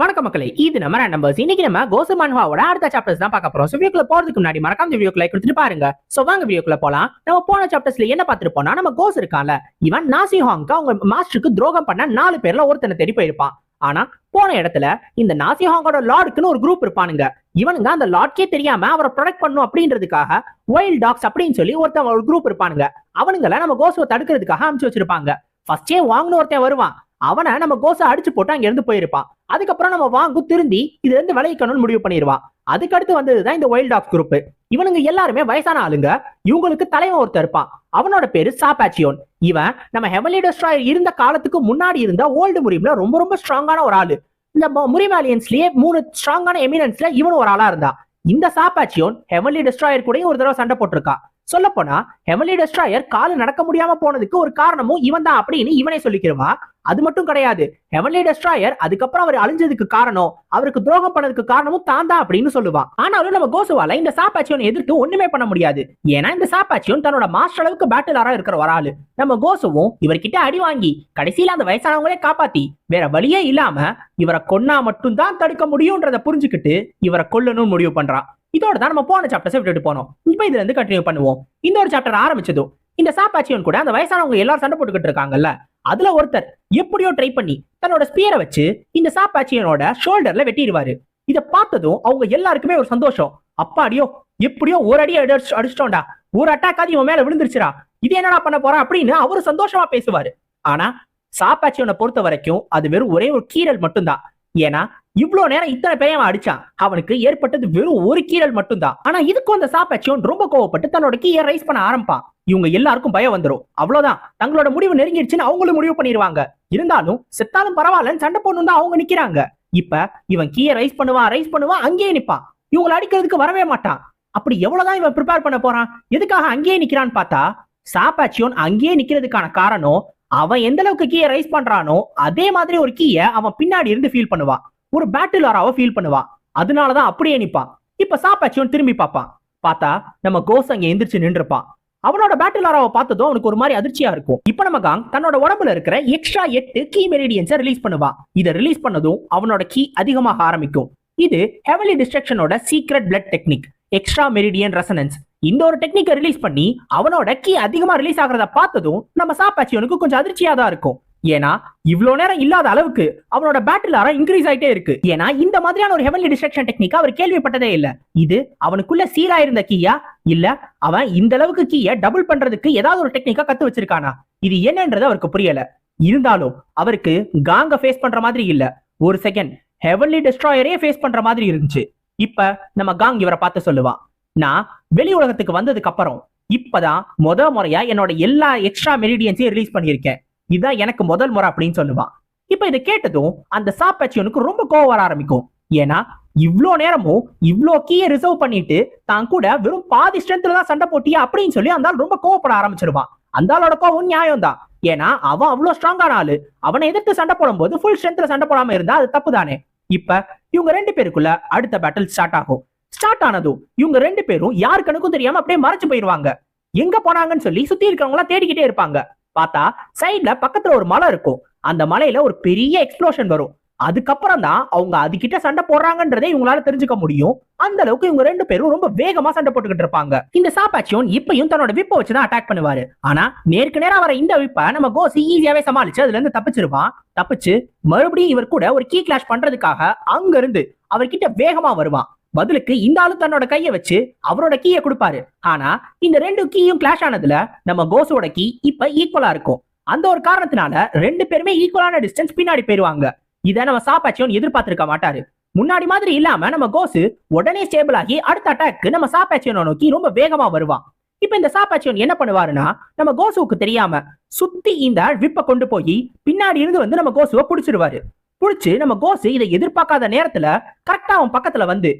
வணக்கம் மக்களே இது நம்ம நம்பர்ஸ் இன்னைக்கு நம்ம கோசு மன்ஹாவோட அடுத்த சாப்டர்ஸ் தான் பார்க்க போறோம். ஸோ வீடியோக்குள்ள போறதுக்கு முன்னாடி மறக்காம இந்த வீடியோக்கு லைக் கொடுத்துட்டு பாருங்க. ஸோ வாங்க வீடியோக்குள்ள போலாம். நம்ம போன சாப்டர்ஸ்ல என்ன பார்த்துருப்போம்னா நம்ம கோஸ் இருக்கான்ல இவன் நாசி ஹாங்க்கு அவங்க மாஸ்டருக்கு துரோகம் பண்ண நாலு பேர்ல ஒருத்தனை தேடி போயிருப்பான். ஆனா போன இடத்துல இந்த நாசி ஹாங்கோட லார்டுக்குன்னு ஒரு குரூப் இருப்பானுங்க. இவனுங்க அந்த லார்ட்கே தெரியாம அவரை ப்ரொடெக்ட் பண்ணும் அப்படின்றதுக்காக ஒயில்ட் டாக்ஸ் அப்படின்னு சொல்லி ஒருத்தன் ஒரு குரூப் இருப்பானுங்க. அவனுங்கள நம்ம கோசுவை தடுக்கிறதுக்காக அனுப்பிச்சு வச்சிருப்பாங்க. ஃபர்ஸ்டே வாங்கின ஒருத்தன் வருவான். அவனை நம்ம கோசை அடிச்சு போட்டு அங்க இருந்து போயிருப்பான். அதுக்கப்புறம் நம்ம வாங்கு திருந்தி இதுல இருந்து விளைவிக்கணும்னு முடிவு பண்ணிடுவான் அதுக்கடுத்து வந்ததுதான் இந்த வைல்ட் ஆஃப் குரூப் இவனுங்க எல்லாருமே வயசான ஆளுங்க. இவங்களுக்கு தலைவன் ஒருத்தர் இருப்பான். அவனோட பேரு சாப்பாச்சியோன். இவன் நம்ம ஹெவலி டெஸ்ட்ராயர் இருந்த காலத்துக்கு முன்னாடி இருந்த ஓல்டு முறிம்ல ரொம்ப ரொம்ப ஸ்ட்ராங்கான ஒரு ஆளு. இந்த முறிமாலியன்ஸ்லயே மூணு ஸ்ட்ராங்கான எமினன்ஸ்ல இவனும் ஒரு ஆளா இருந்தா இந்த சாப்பாச்சியோன் ஹெவலி டெஸ்ட்ராயர் கூடயும் ஒரு தடவை சண்டை போட்டிருக்கா சொல்ல போனா ஹெமலி டெஸ்ட்ராயர் காலு நடக்க முடியாம போனதுக்கு ஒரு காரணமும் இவன் தான் அப்படின்னு இவனே சொல்லிக்கிறவா? அது மட்டும் கிடையாது. ஹெவன்லி டெஸ்ட்ராயர் அதுக்கப்புறம் அவர் அழிஞ்சதுக்கு காரணம் அவருக்கு துரோகம் பண்ணதுக்கு காரணமும் தான் தான் அப்படின்னு சொல்லுவான் ஆனாலும் நம்ம கோசுவால இந்த சாப்பாச்சியோன் எதிர்த்து ஒண்ணுமே பண்ண முடியாது. ஏன்னா இந்த சாப்பாச்சியோன் தன்னோட மாஸ்டர் அளவுக்கு பேட்டிலாரா இருக்கிற ஒரு ஆளு. நம்ம கோசுவும் இவர்கிட்ட அடி வாங்கி கடைசியில அந்த வயசானவங்களே காப்பாத்தி வேற வழியே இல்லாம இவரை கொன்னா மட்டும்தான் தடுக்க முடியும்ன்றத புரிஞ்சுக்கிட்டு இவரை கொல்லணும்னு முடிவு பண்றான் இதோட தான் நம்ம போன சாப்டர்ஸை விட்டுட்டு போனோம். இப்போ இதுல இருந்து கண்டினியூ பண்ணுவோம். இந்த ஒரு சாப்டர் ஆரம்பிச்சதும் இந்த சாப்பாச்சியோன் கூட அந்த வயசானவங்க எல்லாரும் சண்டை போட்டுக்கிட்டு இருக்காங்கல்ல அதுல ஒருத்தர் எப்படியோ ட்ரை பண்ணி தன்னோட ஸ்பியரை வச்சு இந்த சாப்பாச்சியனோட ஷோல்டர்ல வெட்டிடுவாரு. இதை பார்த்ததும் அவங்க எல்லாருக்குமே ஒரு சந்தோஷம். அப்பாடியோ எப்படியோ ஒரு அடி அடிச்சு அடிச்சிட்டோம்டா. ஒரு அட்டாக்காதி இவன் மேல விழுந்துருச்சுடா. இது என்னடா பண்ண போறான் அப்படின்னு அவரு சந்தோஷமா பேசுவாரு. ஆனா சாப்பாச்சியனை பொறுத்த வரைக்கும் அது வெறும் ஒரே ஒரு கீரல் மட்டும்தான். ஏன்னா இவ்வளவு நேரம் இத்தனை பேரையும் அடிச்சான். அவனுக்கு ஏற்பட்டது வெறும் ஒரு கீழல் மட்டும்தான். ஆனா இதுக்கும் அந்த சாப்பாச்சியோன் ரொம்ப கோவப்பட்டு தன்னோட கீயை ரைஸ் பண்ண ஆரம்பிப்பான். இவங்க எல்லாருக்கும் பயம் வந்துடும் அவ்வளவுதான். தங்களோட முடிவு நெருங்கிடுச்சுன்னு அவங்களும் முடிவு பண்ணிடுவாங்க இருந்தாலும் செத்தாலும் பரவாயில்லன்னு சண்டை போடணும் தான் அவங்க நிக்கிறாங்க. இப்ப இவன் கீயை ரைஸ் பண்ணுவான் ரைஸ் பண்ணுவான் அங்கேயே நிப்பான். இவங்களை அடிக்கிறதுக்கு வரவே மாட்டான். அப்படி எவ்வளவுதான் இவன் ப்ரிப்பேர் பண்ண போறான்? எதுக்காக அங்கேயே நிக்கிறான்னு பார்த்தா சாப்பாச்சியோன் அங்கேயே நிக்கிறதுக்கான காரணம் அவன் எந்த அளவுக்கு கீயை ரைஸ் பண்றானோ அதே மாதிரி ஒரு கீயை அவன் பின்னாடி இருந்து ஃபீல் பண்ணுவான் ஒரு பேட்டில் ஆராவ ஃபீல் பண்ணுவான் அதனாலதான் அப்படியே நிப்பான் இப்ப சாப்பாச்சியோன் திரும்பி பார்ப்பான் பார்த்தா நம்ம கோஸ் அங்க எந்திரிச்சு நின்றுப்பான் அவனோட பேட்டில் ஆராவை பார்த்ததும் அவனுக்கு ஒரு மாதிரி அதிர்ச்சியா இருக்கும். இப்ப நம்ம காங் தன்னோட உடம்புல இருக்கிற எக்ஸ்ட்ரா எட்டு கீ மெரிடியன்ஸை ரிலீஸ் பண்ணுவான் இதை ரிலீஸ் பண்ணதும் அவனோட கீ அதிகமாக ஆரம்பிக்கும். இது heavenly டிஸ்ட்ரக்ஷனோட secret blood technique extra meridian resonance இந்த ஒரு டெக்னிக்கை ரிலீஸ் பண்ணி அவனோட கீ அதிகமா ரிலீஸ் ஆகிறத பார்த்ததும் நம்ம சாப்பாச்சியனுக்கு கொஞ்சம் அதிர்ச்சியா தான் இருக்கும். ஏன்னா இவ்வளோ நேரம் இல்லாத அளவுக்கு அவனோட பேட்டில் ஆரா இன்க்ரீஸ் ஆயிட்டே இருக்கு. ஏன்னா இந்த மாதிரியான ஒரு ஹெவன்லி டிஸ்ட்ரக்ஷன் டெக்னிக் அவர் கேள்விப்பட்டதே இல்ல. இது அவனுக்குள்ள சீரா இருந்த கீயா இல்ல அவன் இந்த அளவுக்கு கீய டபுள் பண்றதுக்கு ஏதாவது ஒரு டெக்னிக்கா கத்து வச்சிருக்கானா? இது என்னன்றது அவருக்கு புரியல. இருந்தாலும் அவருக்கு காங்க ஃபேஸ் பண்ற மாதிரி இல்ல. ஒரு செகண்ட் ஹெவன்லி டிஸ்ட்ராயரே ஃபேஸ் பண்ற மாதிரி இருந்துச்சு. இப்ப நம்ம காங் இவரை பார்த்து சொல்லுவான். நான் வெளி உலகத்துக்கு வந்ததுக்கு அப்புறம் இப்பதான் முத முறையா என்னோட எல்லா எக்ஸ்ட்ரா மெரிடியன்ஸையும் ரிலீஸ் பண்ணியிருக்கேன். இதுதான் எனக்கு முதல் முறை அப்படின்னு சொல்லுவான். இப்ப இதை கேட்டதும் அந்த சாப்பாச்சியனுக்கு ரொம்ப கோவம் வர ஆரம்பிக்கும். ஏன்னா இவ்வளோ நேரமும் இவ்வளோ கீயை ரிசர்வ் பண்ணிட்டு தான் கூட வெறும் பாதி ஸ்ட்ரென்த்ல தான் சண்டை போட்டியா அப்படின்னு சொல்லி அந்த ஆள் ரொம்ப கோவப்பட ஆரம்பிச்சிருவான். அந்த ஆளோட கோவம் நியாயம் தான். ஏன்னா அவன் அவ்வளோ ஸ்ட்ராங்கான ஆளு. அவனை எதிர்த்து சண்டை போடும்போது ஃபுல் ஸ்ட்ரென்த்ல சண்டை போடாம இருந்தா அது தப்பு தானே. இப்ப இவங்க ரெண்டு பேருக்குள்ள அடுத்த பேட்டில் ஸ்டார்ட் ஆகும். ஸ்டார்ட் ஆனதும் இவங்க ரெண்டு பேரும் யார் கணக்கும் தெரியாம அப்படியே மறைச்சு போயிருவாங்க. எங்க போனாங்கன்னு சொல்லி சுத்தி இருக்கவங்க எல்லாம் தேடிக்கிட்டே இருப்பாங்க. பார்த்தா சைட்ல பக்கத்துல ஒரு மலை இருக்கும். அந்த மலையில ஒரு பெரிய எக்ஸ்ப்ளோஷன் வரும். அதுக்கப்புறம் தான் அவங்க அதுகிட்ட சண்டை போடுறாங்கன்றதே இவங்களால தெரிஞ்சுக்க முடியும். அந்த அளவுக்கு இவங்க ரெண்டு பேரும் ரொம்ப வேகமா சண்டை போட்டுக்கிட்டு இருப்பாங்க. இந்த சாப்பாச்சியோன் இப்பயும் தன்னோட விப்பை வச்சுதான் அட்டாக் பண்ணுவாரு. ஆனா நேருக்கு நேரம் வர இந்த விப்பை நம்ம கோசி ஈஸியாவே சமாளிச்சு அதுல இருந்து தப்பிச்சிருவான். தப்பிச்சு மறுபடியும் இவர் கூட ஒரு கீ கிளாஷ் பண்றதுக்காக அங்க இருந்து அவர்கிட்ட வேகமா வருவான். பதிலுக்கு இந்த ஆளு தன்னோட கையை வச்சு அவரோட கீயை கொடுப்பாரு. ஆனா இந்த ரெண்டு கீயும் கிளாஷ் ஆனதுல நம்ம கோஸோட கீ இப்ப ஈக்குவலா இருக்கும். அந்த ஒரு காரணத்தினால ரெண்டு பேருமே ஈக்குவலான டிஸ்டன்ஸ் பின்னாடி போயிருவாங்க. இதை நம்ம சாப்பாச்சியோன் எதிர்பார்த்திருக்க மாட்டாரு. முன்னாடி மாதிரி இல்லாம நம்ம கோசு உடனே ஸ்டேபிள் ஆகி அடுத்த அட்டாக்கு நம்ம சாப்பாச்சியோனை நோக்கி ரொம்ப வேகமா வருவான். இப்ப இந்த சாப்பாச்சியோன் என்ன பண்ணுவாருன்னா நம்ம கோசுவுக்கு தெரியாம சுத்தி இந்த விப்ப கொண்டு போய் பின்னாடி இருந்து வந்து நம்ம கோசுவை புடிச்சிருவாரு. புடிச்சு நம்ம கோசு இதை எதிர்பார்க்காத நேரத்துல கரெக்டா அவன் பக்கத்துல வந்து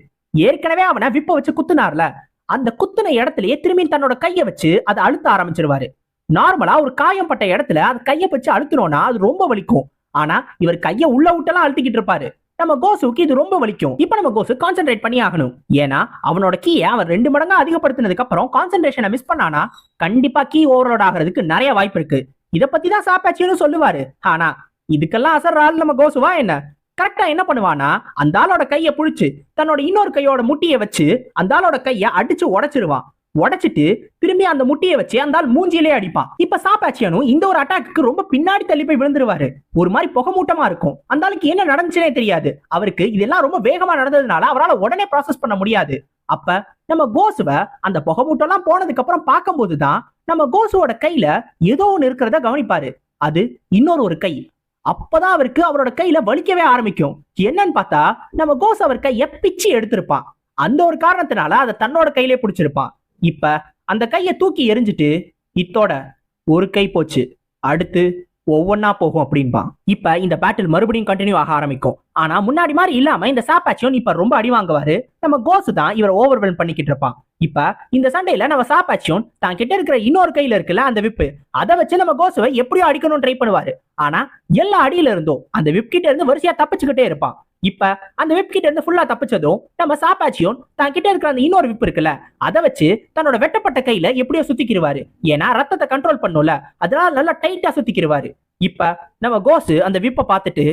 ஏற்கனவே அவனை விப்ப வச்சு குத்துனார்ல. அந்த குத்துன இடத்துலயே திரும்பி தன்னோட கையை வச்சு அதை அழுத்த ஆரம்பிச்சிருவாரு. நார்மலா ஒரு காயம் பட்ட இடத்துல அது கையை வச்சு அழுத்தினோம்னா அது ரொம்ப வலிக்கும். ஆனா இவர் கையை உள்ள விட்டெல்லாம் அழுத்திக்கிட்டு இருப்பாரு. நம்ம கோசுக்கு இது ரொம்ப வலிக்கும். இப்ப நம்ம கோசு கான்சென்ட்ரேட் பண்ணி ஆகணும். ஏன்னா அவனோட கீயை அவன் ரெண்டு மடங்கா அதிகப்படுத்தினதுக்கு அப்புறம் கான்சென்ட்ரேஷனை மிஸ் பண்ணானா கண்டிப்பா கீ ஓவர்லோட் ஆகிறதுக்கு நிறைய வாய்ப்பு இருக்கு. இதை பத்தி தான் சாப்பாச்சியும் சொல்லுவாரு. ஆனா இதுக்கெல்லாம் அசர் ஆள் நம்ம கோசுவா என்ன? கரெக்டா என்ன பண்ணுவானா அந்த ஆளோட கைய புடிச்சு தன்னோட இன்னொரு கையோட முட்டியை வச்சு அந்த ஆளோட கைய அடிச்சு உடைச்சிருவான். உடைச்சிட்டு திரும்பி அந்த முட்டியை வச்சு அந்த ஆள் மூஞ்சியிலே அடிப்பான். இப்ப சாப்பாச்சியானும் இந்த ஒரு அட்டாக்கு ரொம்ப பின்னாடி தள்ளி போய் விழுந்துருவாரு. ஒரு மாதிரி புகமூட்டமா இருக்கும். அந்த ஆளுக்கு என்ன நடந்துச்சுனே தெரியாது. அவருக்கு இதெல்லாம் ரொம்ப வேகமா நடந்ததுனால அவரால் உடனே ப்ராசஸ் பண்ண முடியாது. அப்ப நம்ம கோசுவ அந்த புகை எல்லாம் போனதுக்கு அப்புறம் பார்க்கும்போதுதான் நம்ம கோசுவோட கையில ஏதோ ஒன்று இருக்கிறத கவனிப்பாரு. அது இன்னொரு ஒரு கை. அப்பதான் அவருக்கு அவரோட கையில வலிக்கவே ஆரம்பிக்கும். என்னன்னு பார்த்தா நம்ம கோஸ் அவர் கைய பிச்சு எடுத்திருப்பான். அந்த ஒரு காரணத்தினால அதை தன்னோட கையிலே பிடிச்சிருப்பான். இப்ப அந்த கைய தூக்கி எரிஞ்சிட்டு இத்தோட ஒரு கை போச்சு. அடுத்து ஒவ்வொன்னா போகும் அப்படின்பான் இப்ப இந்த பேட்டில் மறுபடியும் கண்டினியூ ஆக ஆரம்பிக்கும். ஆனா முன்னாடி மாதிரி இல்லாம இந்த சாப்பாச்சியும் இப்ப ரொம்ப அடி வாங்குவாரு. நம்ம கோசு தான் இவர் ஓவர்வெல் பண்ணிக்கிட்டு இருப்பான். இப்ப இந்த சண்டையில நம்ம சாப்பாச்சியும் தான் கிட்ட இருக்கிற இன்னொரு கையில இருக்குல்ல அந்த விப்பு அதை வச்சு நம்ம கோசுவை எப்படியோ அடிக்கணும்னு ட்ரை பண்ணுவாரு. ஆனா எல்லா அடியில இருந்தும் அந்த விப் கிட்ட இருந்து வரிசையா தப்பிச்சுக்கிட்டே இருப்பான். இப்ப அந்த விப் கிட்ட இருந்து ஃபுல்லா தப்பிச்சதும் நம்ம சாப்பாச்சியும் தான் கிட்ட இருக்கிற அந்த இன்னொரு விப் இருக்குல்ல அதை வச்சு தன்னோட வெட்டப்பட்ட கையில எப்படியோ சுத்திக்கிருவாரு. ஏன்னா ரத்தத்தை கண்ட்ரோல் பண்ணும்ல அதனால நல்லா டைட்டா சுத்திக்கிருவாரு. இப்ப நம்ம கோசு அந்த விப்பை பார்த்துட்டு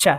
ச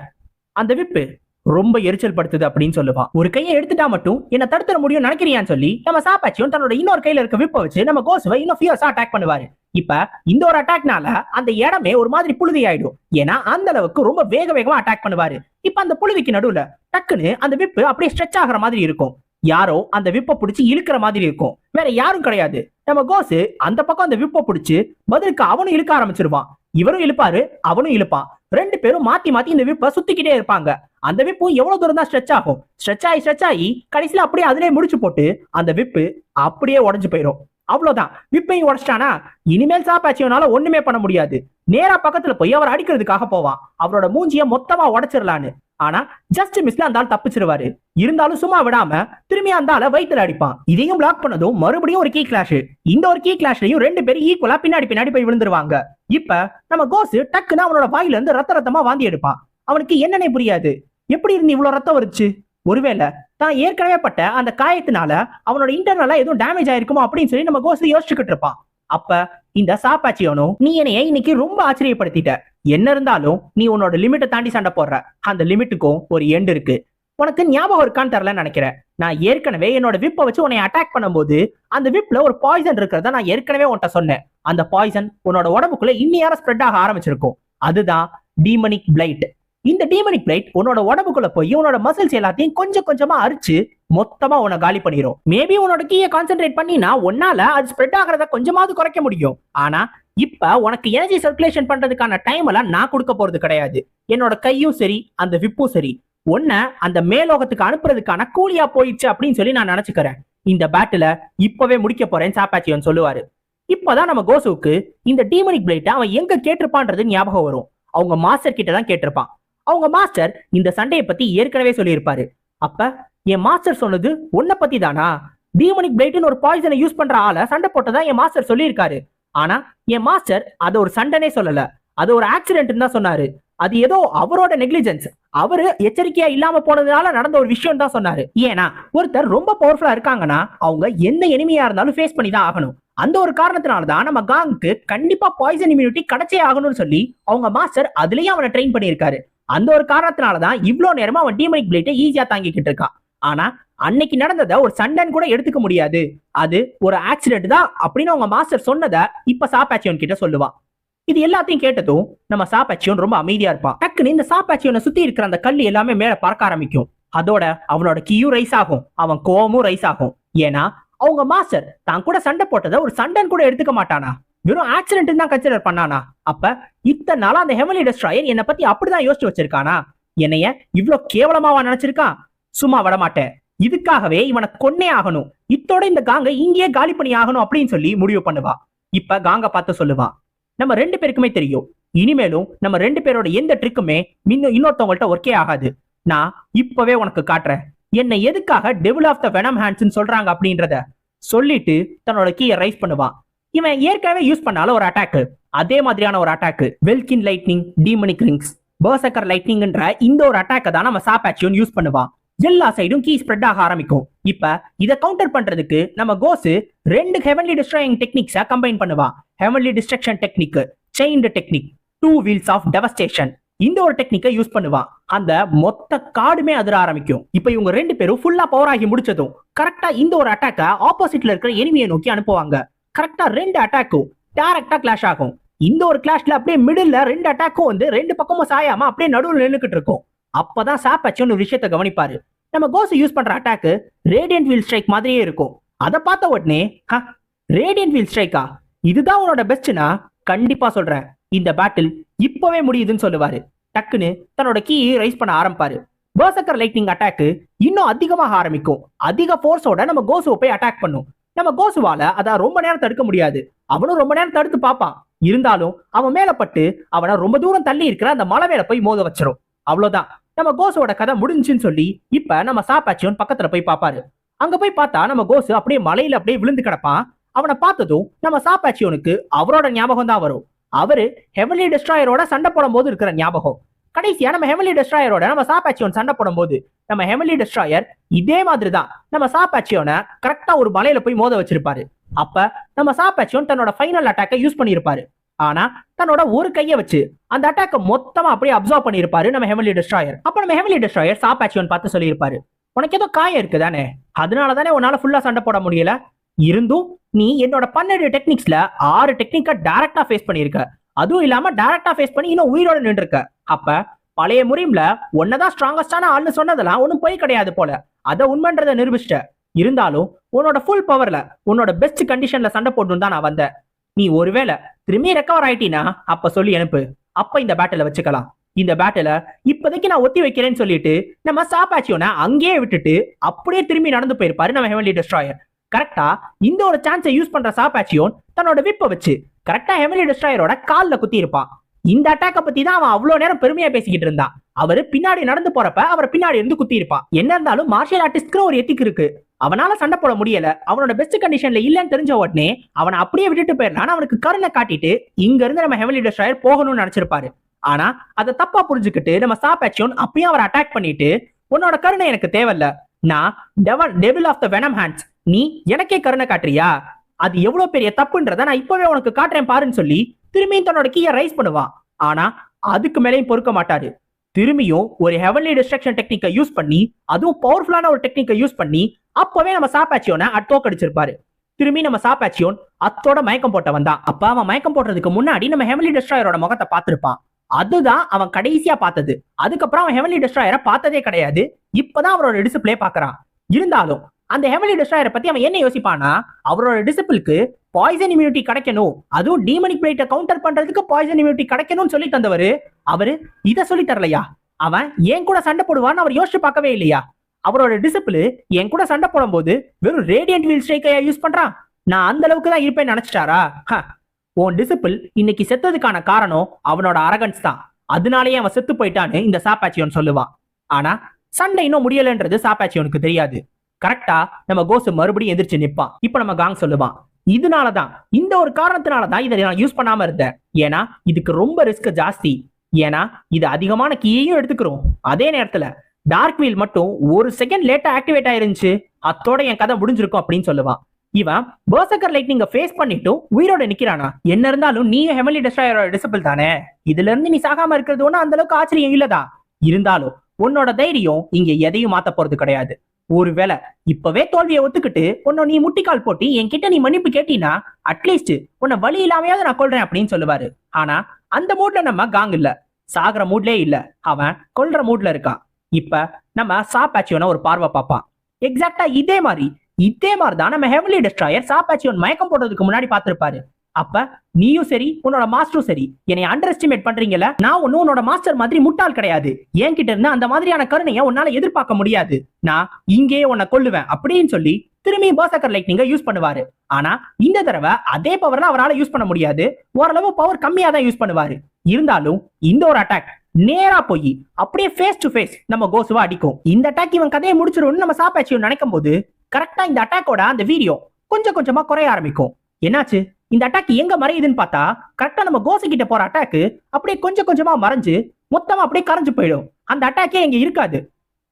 அந்த விப்பு ரொம்ப எரிச்சல் படுத்துது அப்படின்னு சொல்லுவான். ஒரு கையை எடுத்துட்டா மட்டும் என்ன தடுத்துட முடியும் நினைக்கிறியான்னு சொல்லி நம்ம சாப்பாச்சியும் தன்னோட இன்னொரு கையில இருக்க விப்பை வச்சு நம்ம கோசுவை இன்னும் ஃபியர்ஸா அட்டாக் பண்ணுவாரு. இப்ப இந்த ஒரு அட்டாக்னால அந்த இடமே ஒரு மாதிரி புழுதி ஆயிடும் ஏன்னா அந்த அளவுக்கு ரொம்ப வேக வேகமா அட்டாக் பண்ணுவாரு. இப்ப அந்த புழுதிக்கு நடுவுல டக்குன்னு அந்த விப்பு அப்படியே ஸ்ட்ரெச் ஆகுற மாதிரி இருக்கும். யாரோ அந்த விப்பை பிடிச்சி இழுக்கிற மாதிரி இருக்கும். வேற யாரும் கிடையாது. நம்ம கோசு அந்த பக்கம் அந்த விப்பை பிடிச்சி பதிலுக்கு அவனும் இழுக்க ஆரம்பிச்சிருவான். இவரும் இழுப்பாரு அவனும் இழுப்பான். ரெண்டு பேரும் மாத்தி மாத்தி இந்த விப்பை சுத்திக்கிட்டே இருப்பாங்க. அந்த விப்பு எவ்வளவு தூரம் தான் ஸ்ட்ரெச் ஆகும்? ஸ்ட்ரெச் ஆகி ஸ்ட்ரெச் ஆகி கடைசியில அப்படியே அதிலே முடிச்சு போட்டு அந்த விப்பு அப்படியே உடஞ்சு போயிடும் அவ்வளவுதான். விப்பையும் உடச்சிட்டானா? இனிமேல் சாப்பாச்சியனால ஒண்ணுமே பண்ண முடியாது. நேரா பக்கத்துல போய் அவர் அடிக்கிறதுக்காக போவான். அவரோட மூஞ்சிய மொத்தமா உடச்சிடலான்னு. ஆனா ஜஸ்ட் மிஸ்ல அந்த ஆள் தப்பிச்சிருவாரு. இருந்தாலும் சும்மா விடாம திரும்பி அந்த ஆளை வயித்துல அடிப்பான். இதையும் பிளாக் பண்ணதும் மறுபடியும் ஒரு கீ கிளாஷ் இந்த ஒரு கீ கிளாஷ்லயும் ரெண்டு பேரும் ஈக்குவலா பின்னாடி பின்னாடி போய் விழுந்துருவாங்க. இப்ப நம்ம கோசு டக்குன்னு அவனோட வாயில இருந்து ரத்த ரத்தமா வாந்தி எடுப்பான். அவனுக்கு என்னன்னே புரியாது. எப்படி இருந்து இவ்வளோ ரத்தம் வருச்சு? ஒருவேளை தான் ஏற்கனவே பட்ட அந்த காயத்தினால அவனோட இன்டர்னலா எதுவும் டேமேஜ் ஆயிருக்குமோ அப்படின்னு சொல்லி நம்ம கோசு யோசிச்சுக்கிட்டு இருப்பான். அப்ப இந்த சாப்பாச்சியோனோ நீ என்னைய இன்னைக்கு ரொம்ப ஆச்சரியப்படுத்திட்ட? என்ன இருந்தாலும் நீ உன்னோட லிமிட்டை தாண்டி சண்டை போடுற. அந்த லிமிட்டுக்கும் ஒரு எண்டு இருக்கு. உனக்கு ஞாபகம் இருக்கான்னு தெரியலன்னு நினைக்கிறேன். நான் ஏற்கனவே என்னோட விப்பை வச்சு உன்னை அட்டாக் பண்ணும்போது அந்த விப்ல ஒரு பாய்சன் இருக்கிறத நான் ஏற்கனவே உன்கிட்ட சொன்னேன். அந்த பாய்சன் உன்னோட உடம்புக்குள்ள இன்னியார ஸ்ப்ரெட் ஆக ஆரம்பிச்சிருக்கும். அதுதான் டீமனிக் பிளைட் இந்த டீமனிக் பிளைட் உன்னோட உடம்புக்குள்ள போய் உன்னோட மசில்ஸ் எல்லாத்தையும் கொஞ்சம் கொஞ்சமா அரிச்சு மொத்தமா உன்னை காலி பண்ணிரும். மேபி உன்னோட கீயை கான்சென்ட்ரேட் பண்ணினா உன்னால அது ஸ்ப்ரெட் ஆகிறத கொஞ்சமாவது குறைக்க முடியும். ஆனா இப்ப உனக்கு எனர்ஜி சர்க்குலேஷன் பண்றதுக்கான டைம் எல்லாம் நான் கொடுக்க போறது கிடையாது. என்னோட கையும் சரி அந்த விப்பும் சரி. உன்னை அந்த மேலோகத்துக்கு அனுப்புறதுக்கான கூலியா போயிடுச்சு அப்படின்னு சொல்லி நான் நினைச்சுக்கிறேன். இந்த பேட்டில இப்பவே முடிக்க போறேன் சாப்பாச்சியன் சொல்லுவாரு. இப்பதான் நம்ம கோசுவுக்கு இந்த டீமனிக் பிளேட்டை அவன் எங்க கேட்டிருப்பான்றது ஞாபகம் வரும். அவங்க மாஸ்டர் கிட்ட தான் கேட்டிருப்பான். அவங்க மாஸ்டர் இந்த சண்டையை பத்தி ஏற்கனவே சொல்லியிருப்பாரு. அப்ப என் மாஸ்டர் சொன்னது உன்னை பத்தி தானா டீமனிக் பிளேட்னு ஒரு பாய்சனை யூஸ் பண்ற ஆளை சண்டை போட்டதா என் மாஸ்டர் சொல்லியிருக்காரு. ஆனா என் மாஸ்டர் அதை ஒரு சண்டைனே சொல்லல. அது ஒரு ஆக்சிடென்ட் தான் சொன்னாரு. அது ஏதோ அவரோட நெக்லிஜென்ஸ் அவரு எச்சரிக்கையா இல்லாம போனதுனால நடந்த ஒரு விஷயம் தான் சொன்னாரு. ஏன்னா ஒருத்தர் ரொம்ப பவர்ஃபுல்லா இருக்காங்கன்னா அவங்க எந்த எனிமையா இருந்தாலும் ஃபேஸ் பண்ணி தான் ஆகணும். அந்த ஒரு காரணத்தினால தான் நம்ம காங்க்கு கண்டிப்பா பாய்சன் இம்யூனிட்டி கிடைச்சே ஆகணும்னு சொல்லி அவங்க மாஸ்டர் அதுலயும் அவனை ட்ரெயின் பண்ணியிருக்காரு. அந்த ஒரு காரணத்தினால தான் இவ்வளோ நேரமா அவன் டீமனிக் பிளேட்டை ஈஸியா தாங்கிக்கிட்டு இருக்கான். ஆனா அன்னைக்கு நடந்ததை ஒரு சண்டன் கூட எடுத்துக்க முடியாது. அது ஒரு ஆக்சிடென்ட் தான் அப்படின்னு அவங்க மாஸ்டர் சொன்னதை இப்ப சாப்பாச்சியோன் கிட்ட சொல்லுவான். இது எல்லாத்தையும் கேட்டதும் நம்ம சாப்பாச்சியோன் ரொம்ப அமைதியா இருப்பான். டக்குன்னு இந்த சாப்பாச்சியோனை சுத்தி இருக்கிற அந்த கல் எல்லாமே மேல பறக்க ஆரம்பிக்கும். அதோட அவனோட கீயும் ரைஸ் ஆகும். அவன் கோவமும் ரைஸ் ஆகும். ஏன்னா அவங்க மாஸ்டர் தான் கூட சண்டை போட்டதை ஒரு சண்டன் கூட எடுத்துக்க மாட்டானா? வெறும் ஆக்சிடென்ட் தான் கன்சிடர் பண்ணானா? அப்ப இத்தனை நாளா அந்த ஹெவலி டெஸ்ட்ராயர் என்னை பத்தி அப்படிதான் யோசிச்சு வச்சிருக்கானா? என்னைய இவ்வளவு கேவலமாவா நினைச்சிருக்கான்? சும்மா விடமாட்டேன் இதுக்காகவே இவனை கொன்னே ஆகணும். இத்தோட இந்த காங்க இங்கேயே காலி பண்ணி ஆகணும் அப்படின்னு சொல்லி முடிவு பண்ணுவா. இப்ப காங்க பார்த்து சொல்லுவான் நம்ம ரெண்டு பேருக்குமே தெரியும். இனிமேலும் நம்ம ரெண்டு பேரோட எந்த ட்ரிக்குமே இன்னும் இன்னொருத்தவங்கள்ட்ட ஒர்க்கே ஆகாது. நான் இப்பவே உனக்கு காட்டுறேன். என்னை எதுக்காக devil of the venom hands சொல்றாங்க அப்படின்றத சொல்லிட்டு தன்னோட கீயை ரைஸ் பண்ணுவான் இவன் ஏற்கனவே யூஸ் பண்ணால ஒரு அட்டாக் அதே மாதிரியான ஒரு attack welkin lightning demonic rings berserker லைட்னிங்ன்ற இந்த ஒரு அட்டாக்கை தான் நம்ம சாப்பாச்சியோன் யூஸ் பண்ணுவான். எல்லா சைடும் கீ ஸ்ப்ரெட் ஆக ஆரம்பிக்கும். இப்ப இதை கவுண்டர் பண்றதுக்கு நம்ம கோஸ் ரெண்டு ஹெவன்லி டிஸ்ட்ராயிங் டெக்னிக்ஸை கம்பைன் பண்ணுவான். Heavenly destruction technique chained technique two wheels of devastation இந்த ஒரு டெக்னிக்கை யூஸ் பண்ணுவான். அந்த மொத்த காடுமே அதிர ஆரம்பிக்கும். இப்ப இவங்க ரெண்டு பேரும் ஃபுல்லா பவர் ஆகி முடிச்சதும் கரெக்டா இந்த ஒரு அட்டாக்கை ஆப்போசிட்ல இருக்கிற எனிமியை நோக்கி அனுப்புவாங்க. கரெக்டா ரெண்டு அட்டாக்கும் டேரக்டாக கிளாஷ் ஆகும். இந்த ஒரு கிளாஷ்ல அப்படியே மிடில் ரெண்டு அட்டாக்கும் வந்து ரெண்டு பக்கமும் சாயாம அப்படியே நடுவில் நின்றுக்கிட்டு இருக்கும். அப்பதான் சாப்பாச்சுன்னு ஒரு விஷயத்த கவனிப்பாரு. நம்ம கோஸ் யூஸ் பண்ற அட்டாக்கு ரேடியன்ட் வீல் ஸ்ட்ரைக் மாதிரியே இருக்கும். அதை பார்த்த உடனே ரேடியன்ட் வீல் ஸ்ட்ரைக்கா இதுதான் உன்னோட பெஸ்ட்னா கண்டிப்பா சொல்றேன். இந்த பேட்டில் இப்பவே முடியுதுன்னு சொல்லுவாரு. டக்குன்னு தன்னோட கீயை ரைஸ் பண்ண ஆரம்பிப்பாரு. பர்சக்கர் லைட்னிங் அட்டாக்கு இன்னும் அதிகமாக ஆரம்பிக்கும். அதிக ஃபோர்ஸோட நம்ம கோசுவை போய் அட்டாக் பண்ணும். நம்ம கோசுவால அதை ரொம்ப நேரம் தடுக்க முடியாது. அவனும் ரொம்ப நேரம் தடுத்து பார்ப்பான். இருந்தாலும் அவன் மேல பட்டு அவனை ரொம்ப தூரம் தள்ளி இருக்கிற அந்த மலை மேல போய் மோத வச்சிரும். அவ்வளவுதான். நம்ம கோசுவோட கதை முடிஞ்சுன்னு சொல்லி இப்ப நம்ம சாப்பாச்சியோன் பக்கத்துல போய் பார்ப்பாரு. அங்க போய் பார்த்தா நம்ம கோசு அப்படியே மலையில அப்படியே விழுந்து கிடப்பான். அவனை பார்த்ததும் நம்ம சாப்பாச்சியோனுக்கு அவரோட ஞாபகம் தான் வரும். அவரு ஹெவலி டிஸ்ட்ராயரோட சண்டை போடும் போது இருக்கிற ஞாபகம். கடைசியா நம்ம ஹெமலி டெஸ்ட்ராயரோட நம்ம சாப்பாச்சியோன் சண்டை போடும் போது நம்ம ஹெமலி டெஸ்ட்ராயர் இதே மாதிரி தான் நம்ம சாப்பாச்சியோனை கரெக்டா ஒரு மலையில போய் மோத வச்சிருப்பாரு. அப்ப நம்ம சாப்பாச்சியோன் தன்னோட ஃபைனல் அட்டாக்கை யூஸ் பண்ணியிருப்பாரு. ஆனா தன்னோட ஒரு கையை வச்சு அந்த அட்டாக்கை மொத்தமா அப்படியே அப்சர்வ் பண்ணியிருப்பாரு நம்ம ஹெமலி டெஸ்ட்ராயர் அப்ப நம்ம ஹெமலி டெஸ்ட்ராயர் சாப்பாச்சியோன் பார்த்து சொல்லியிருப்பாரு. உனக்கு ஏதோ காயம் இருக்கு தானே அதனால தானே உன்னால ஃபுல்லா சண்டை போட முடியல? இருந்தும் நீ என்னோட பன்னெண்டு டெக்னிக்ஸ்ல ஆறு டெக்னிக்கை டைரக்டா ஃபேஸ் பண்ணிருக்க அதுவும் இல்லாம டைரக்டா ஃபேஸ் பண்ணி இன்னும் உயிரோட நின்று இருக்க அப்ப பழைய முறியும்ல ஒன்னதான் ஸ்ட்ராங்கஸ்டான ஆள்னு சொன்னதெல்லாம் ஒன்றும் போய் கிடையாது போல. அதை உண்மைன்றதை நிரூபிச்சிட்ட. இருந்தாலும் உன்னோட ஃபுல் பவர்ல உன்னோட பெஸ்ட் கண்டிஷன்ல சண்டை போடணும் தான் நான் வந்தேன். நீ ஒருவேளை திரும்பி ரெக்கவர் ஆயிட்டீனா அப்ப சொல்லி அனுப்பு. அப்ப இந்த பேட்டில வச்சுக்கலாம். இந்த பேட்டில இப்போதைக்கு நான் ஒத்தி வைக்கிறேன்னு சொல்லிட்டு நம்ம சாப்பாச்சியோனை அங்கேயே விட்டுட்டு அப்படியே திரும்பி நடந்து போயிருப்பாரு நம்ம ஹெவன்லி டிஸ்ட்ராயர் கரெக்டா இந்த ஒரு சான்ஸை யூஸ் பண்ற சாப்பாச்சியோன் தன்னோட விப்பை வச்சு கரெக்டா ஹெவன்லி டெஸ்ட்ராயரோட காலில் குத்தி இருப்பான் இந்த அட்டாக்கை பத்தி தான் அவன் அவ்வளோ நேரம் பெருமையா பேசிக்கிட்டு இருந்தான். அவர் பின்னாடி நடந்து போறப்ப அவர் பின்னாடி இருந்து குத்தி இருப்பான் என்ன இருந்தாலும் மார்ஷியல் ஆர்டிஸ்ட்க்கு ஒரு எத்திக்கு இருக்கு. அவனால சண்டை போட முடியல. அவனோட பெஸ்ட் கண்டிஷன்ல இல்லன்னு தெரிஞ்ச உடனே அவனை அப்படியே விட்டுட்டு போயிடலாம் அவனுக்கு கருணை காட்டிட்டு இங்க இருந்து நம்ம ஹெவலி டெஸ்ட்ராயர் போகணும்னு நினைச்சிருப்பாரு. ஆனா அதை தப்பா புரிஞ்சுக்கிட்டு நம்ம சாப்பாச்சியோன் அப்பயும் அவரை அட்டாக் பண்ணிட்டு உன்னோட கருணை எனக்கு தேவையில்ல. நான் devil devil of the venom hands நீ எனக்கே கருணை காட்டுறியா? அது எவ்வளவு பெரிய தப்புன்றத நான் இப்பவே உனக்கு காட்டுறேன் பாருன்னு சொல்லி திரும்பியும் தன்னோட கீயை ரைஸ் பண்ணுவான் ஆனா அதுக்கு மேலேயும் பொறுக்க மாட்டாரு. திரும்பியும் ஒரு ஹெவன்லி டிஸ்ட்ரக்ஷன் டெக்னிக்கை யூஸ் பண்ணி அதுவும் பவர்ஃபுல்லான ஒரு டெக்னிக்கை யூஸ் பண்ணி அப்பவே நம்ம சாப்பாச்சியோனை அட்டோக்கடிச்சிருப்பாரு திரும்பி நம்ம சாப்பாச்சியோன் அத்தோட மயக்கம் போட்ட வந்தான். அப்ப அவன் மயக்கம் போடுறதுக்கு முன்னாடி நம்ம ஹெவன்லி டெஸ்ட்ராயரோட முகத்தை பார்த்திருப்பான். அதுதான் அவன் கடைசியா பார்த்தது. அதுக்கப்புறம் அவன் ஹெவன்லி டெஸ்ட்ராயரை பார்த்ததே கிடையாது. இப்பதான் அவரோட டிசிப்ளே பாக்குறான் இருந்தாலும் அந்த ஹெவலி டிஸ்ட்ராயரை பத்தி அவன் என்ன யோசிப்பானா அவரோட டிசிபிளுக்கு பாய்சன் இம்யூனிட்டி கிடைக்கணும். அதுவும் டீமனிக் பிளேட்டை கவுண்டர் பண்றதுக்கு பாய்சன் இம்யூனிட்டி கிடைக்கணும்னு சொல்லி தந்தவர் அவரு இத சொல்லி தரலையா? அவன் என் கூட சண்டை போடுவான்னு அவர் யோசிச்சு பார்க்கவே இல்லையா? அவரோட டிசிபிள் என் கூட சண்டை போடும்போது வெறும் ரேடியன்ட் வீல் ஸ்ட்ரைக்கையா யூஸ் பண்றான். நான் அந்த அளவுக்கு தான் இருப்பேன்னு நினைச்சிட்டாரா? ஹ, உன் டிசிபிள் இன்னைக்கு செத்ததுக்கான காரணம் அவனோட அரகன்ஸ் தான். அதனாலேயே அவன் செத்து போயிட்டான்னு இந்த சாப்பாச்சியோன் சொல்லுவான். ஆனா சண்டை இன்னும் முடியலன்றது சாப்பாச்சியோனுக்கு தெரியாது. கரெக்டா நம்ம கோசு மறுபடியும் எதிர்ச்சி நிப்பான். இப்ப நம்ம காங் சொல்லுவான். இதனாலதான் இந்த ஒரு காரணத்தினாலதான் இதை நான் யூஸ் பண்ணாம இருந்தேன். ஏன்னா இதுக்கு ரொம்ப ரிஸ்க் ஜாஸ்தி. ஏன்னா இது அதிகமான கீயையும் எடுத்துக்கிறோம். அதே நேரத்துல டார்க் வீல் மட்டும் ஒரு செகண்ட் லேட்டா ஆக்டிவேட் ஆயிருந்துச்சு. அத்தோட என் கதை முடிஞ்சிருக்கும் அப்படின்னு சொல்லுவான். இவன் பர்சக்கர் லைட்னிங்க ஃபேஸ் பண்ணிட்டு உயிரோட நிக்கிறானா? என்ன இருந்தாலும் நீ ஹெமலி டெஸ்ட்ராயரோட டிசிபிள் தானே? இதுல இருந்து நீ சாகாம இருக்கிறது ஒன்றும் அந்த அளவுக்கு ஆச்சரியம் இல்லதா இருந்தாலும் உன்னோட தைரியம் இங்க எதையும் மாத்த போறது கிடையாது. ஒருவேளை இப்பவே தோல்வியை ஒத்துக்கிட்டு உன்னை நீ முட்டிக்கால் போட்டு என்கிட்ட நீ மன்னிப்பு கேட்டீனா அட்லீஸ்ட் உன்னை வழி இல்லாமையாவது நான் கொல்றேன் அப்படின்னு சொல்லுவாரு. ஆனா அந்த மூட்ல நம்ம காங் இல்ல. சாகுற மூட்லயே இல்ல. அவன் கொல்ற மூட்ல இருக்கான். இப்ப நம்ம சாப்பாச்சியோன ஒரு பார்வை பார்ப்பான். எக்ஸாக்டா இதே மாதிரி இதே மாதிரி தான் நம்ம ஹெவலி டெஸ்ட்ராயர் சாப்பாச்சியோன் மயக்கம் போடுறதுக்கு முன்னாடி பார்த்திருப்பாரு. அப்ப நீயும் சரி உன்னோட மாஸ்டரும் சரி. என்னை அண்டர் எஸ்டிமேட் பண்றீங்கல்ல? நான் ஒன்னும் உன்னோட மாஸ்டர் மாதிரி முட்டாள் கிடையாது. என்கிட்ட இருந்து அந்த மாதிரியான கருணையை உன்னால எதிர்பார்க்க முடியாது. நான் இங்கேயே உன்னை கொல்லுவேன் அப்படின்னு சொல்லி திரும்பி பாசக்கர் லைட்னிங்க யூஸ் பண்ணுவாரு. ஆனா இந்த தடவை அதே பவர்ல அவரால யூஸ் பண்ண முடியாது. ஓரளவு பவர் கம்மியா தான் யூஸ் பண்ணுவாரு. இருந்தாலும் இந்த ஒரு அட்டாக் நேரா போய் அப்படியே ஃபேஸ் டு ஃபேஸ் நம்ம கோசுவா அடிக்கும். இந்த அட்டாக் இவன் கதையை முடிச்சிடும்னு நம்ம சாப்பாச்சியும் நினைக்கும் போது கரெக்டா இந்த அட்டாக்கோட அந்த வீடியோ கொஞ்சம் கொஞ்சமா குறைய ஆரம்பிக்கும். என்னாச்சு? இந்த அட்டாக் எங்க மறையுதுன்னு பார்த்தா கரெக்டா நம்ம கோசு கிட்ட போற அட்டாக் அப்படியே கொஞ்சம் கொஞ்சமா மறைஞ்சு மொத்தமா அப்படியே கரைஞ்சு போயிடும். அந்த அட்டாக்கே இங்க இருக்காது.